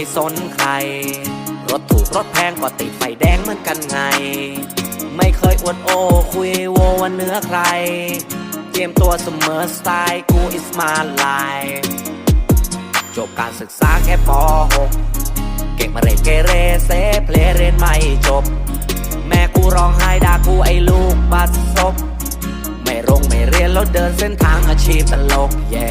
ไม่สนใคร รถถูกรถแพงก็ติดไฟแดงเหมือนกันไง ไม่เคยอวดโอ้คุยโวว่าเหนื้อใครเตรียมตัวเสมอสไตล์กู is my life จบการศึกษาแค่ป .6 เก่งมาเรเกเรเซเพลเรียนไม่จบ แม่กูร้องไห้ด่ากูไอ้ลูกบัดซบไม่รงไม่เรียนแล้วเดินเส้นทางอาชีพตลกแย่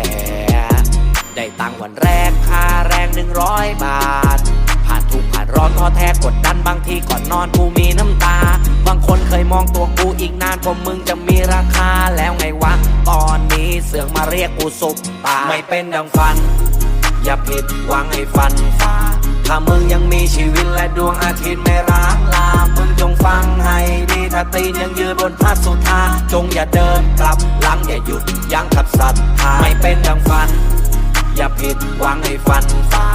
ได้ตังค์วันแรกค่าแรงหนึ่งร้อยบาท ผ่านทุกข์ผ่านร้อนท้อแท้กดดันบางทีก่อนนอนกูมีน้ำตา บางคนเคยมองตัวกูอีกนานกว่ามึงจะมีราคาแล้วไงวะ ตอนนี้เสือกมาเรียกกูสุปตาไม่เป็นดังฝัน อย่าผิดหวังให้ฝันฟ้าถ้ามึงยังมีชีวิตและดวงอาทิตย์ไม่ร้างลา มึงจงฟังให้ดีถ้าตีนยังยืนบนพระสุธาจงอย่าเดินกลับหลังอย่าหยุดยั้งขับศรัทธาไม่เป็นดังฝัน อย่าผิดหวังให้ฝันฟา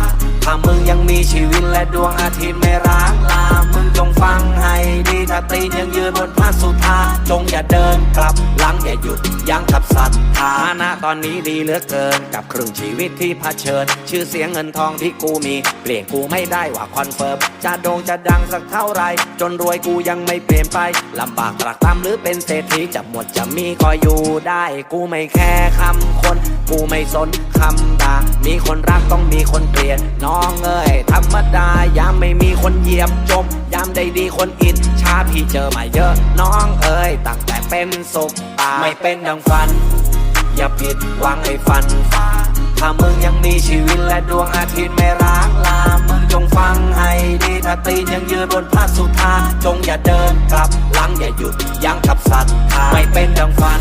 ถ้ามึงยังมีชีวิตและดวงอาทิตย์ไม่ร้างลา มึงจงฟังให้ดีถ้าตีนยังยืนบนพระสุธาจงอย่าเดินกลับหลังอย่าหยุดยั้งขับศรัทธาฐานะตอนนี้ดีเหลือเกิน กับครึ่งชีวิตที่เผชิญ ชื่อเสียงเงินทองที่กูมี เปลี่ยนกูไม่ได้ว่าคอนเฟิร์มจะโด่งจะดังสักเท่าไรจนรวยกูยังไม่เปลี่ยนไปลำบากตรากตรำหรือเป็นเศรษฐีจะหมดจะมีก็อยู่ได้ กูไม่แค่คำคน กูไม่สนคำด่า มีคนรักต้องมีคนเกลียด น้องเอ้ยธรรมดายามไม่มีคนเหยียบจมยามได้ดีคนอิจฉาพี่เจอมาเยอะ น้องเอ้ยตั้งแต่เป็นสุขตาไม่เป็นดังฝัน อย่าผิดหวังให้ฝันฟ้าถ้ามึงยังมีชีวิตและดวงอาทิตย์ไม่ร้างลา มึงจงฟังให้ดีถ้าตีนยังยืนบนพระสุธาจงอย่าเดินกลับหลังอย่าหยุดยั้งกับศรัทธาไม่เป็นดังฝัน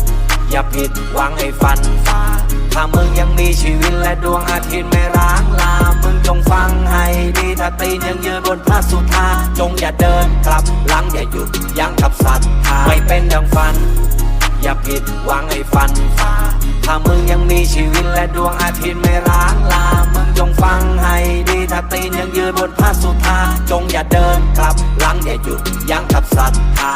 อย่าผิดหวังให้ฝันฟ้าถ้ามึงยังมีชีวิตและดวงอาทิตย์ไม่ร้างลา มึงจงฟังให้ดีถ้าตีนยังยืนบนพระสุธา จงอย่าเดินกลับหลังอย่าหยุดยั้งกับศรัทธาไม่เป็นดังฝัน อย่าผิดหวังให้ฝันฟ้าถ้ามึงยังมีชีวิตและดวงอาทิตย์ไม่ร้างลา มึงจงฟังให้ดีถ้าตีนยังยืนบนพระสุธา จงอย่าเดินกลับหลังอย่าหยุดยั้งกับศรัทธา